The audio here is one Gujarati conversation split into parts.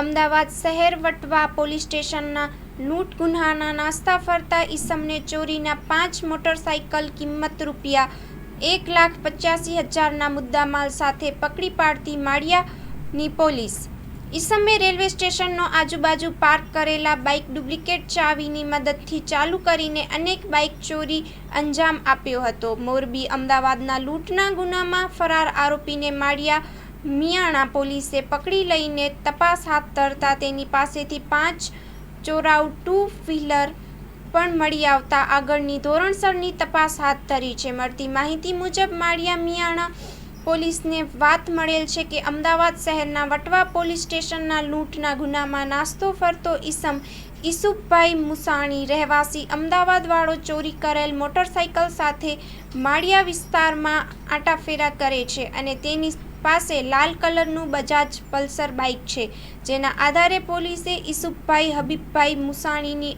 અમદાવાદ શહેર વટવા પોલીસ સ્ટેશનના લૂંટ ગુન્હાના નાસ્તા ફરતા ઈસમને ચોરીના પાંચ મોટરસાયકલ કિંમત રૂપિયા એક લાખ પચ્યાસી હજારના મુદ્દામાલ સાથે પકડી પાડતી માળિયાની પોલીસ. ઈસમે રેલવે સ્ટેશનનો આજુબાજુ પાર્ક કરેલા બાઇક ડુપ્લિકેટ ચાવીની મદદથી ચાલુ કરીને અનેક બાઇક ચોરી અંજામ આપ્યો હતો. મોરબી અમદાવાદના લૂંટના ગુનામાં ફરાર આરોપીને માળિયા મિયાણા પોલીસે પકડી લઈને તપાસ હાથ ધરતા તેની પાસેથી પાંચ ચોરાવ ટુ વ્હીલર પણ મળી આવતા આગળની ધોરણસરની તપાસ હાથ ધરી છે. મળતી માહિતી મુજબ, માળિયા મિયાણા પોલીસને વાત મળેલ છે કે અમદાવાદ શહેરના વટવા પોલીસ સ્ટેશનના લૂંટના ગુનામાં નાસ્તો ફરતો ઈસમ ઈસુફભાઈ મુસાણી રહેવાસી અમદાવાદવાળો ચોરી કરેલ મોટરસાયકલ સાથે માળિયા વિસ્તારમાં આંટાફેરા કરે છે અને તેની પાસે લાલ કલરનું બજાજ પલ્સર બાઇક છે, જેના આધારે પોલીસે ઈસુભાઈ હબીબભાઈ મુસાણીની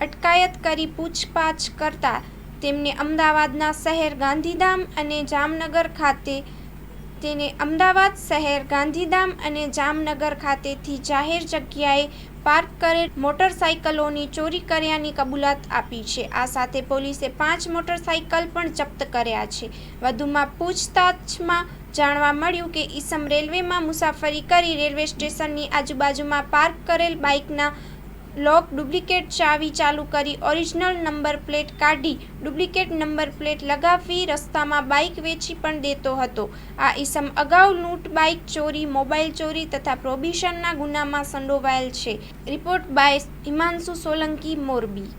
અટકાયત કરી પૂછપાછ કરતા તેમને અમદાવાદના શહેર ગાંધીધામ અને જામનગર ખાતે તેને અમદાવાદ શહેર ગાંધીધામ અને જામનગર ખાતેથી જાહેર જગ્યાએ પાર્ક કરેલ મોટરસાયકલોની ચોરી કર્યાની કબૂલાત આપી છે. આ સાથે પોલીસે પાંચ મોટરસાયકલ પણ જપ્ત કર્યા છે. વધુમાં પૂછતાછમાં જાણવા મળ્યું કે ઈસમ રેલવેમાં મુસાફરી કરી રેલવે સ્ટેશનની આજુબાજુમાં પાર્ક કરેલ બાઇકના લોક ડુપ્લિકેટ ચાવી ચાલુ કરી ઓરિજિનલ નંબર પ્લેટ કાઢી ડુપ્લિકેટ નંબર પ્લેટ લગાવી રસ્તામાં બાઇક વેચી પણ દેતો હતો. આ ઈસમ અગાઉ લૂંટ, બાઇક ચોરી મોબાઈલ ચોરી તથા પ્રોબિશનના ગુનામાં સંડોવાયેલ છે. Report by Himanshu Solanki, Morbi.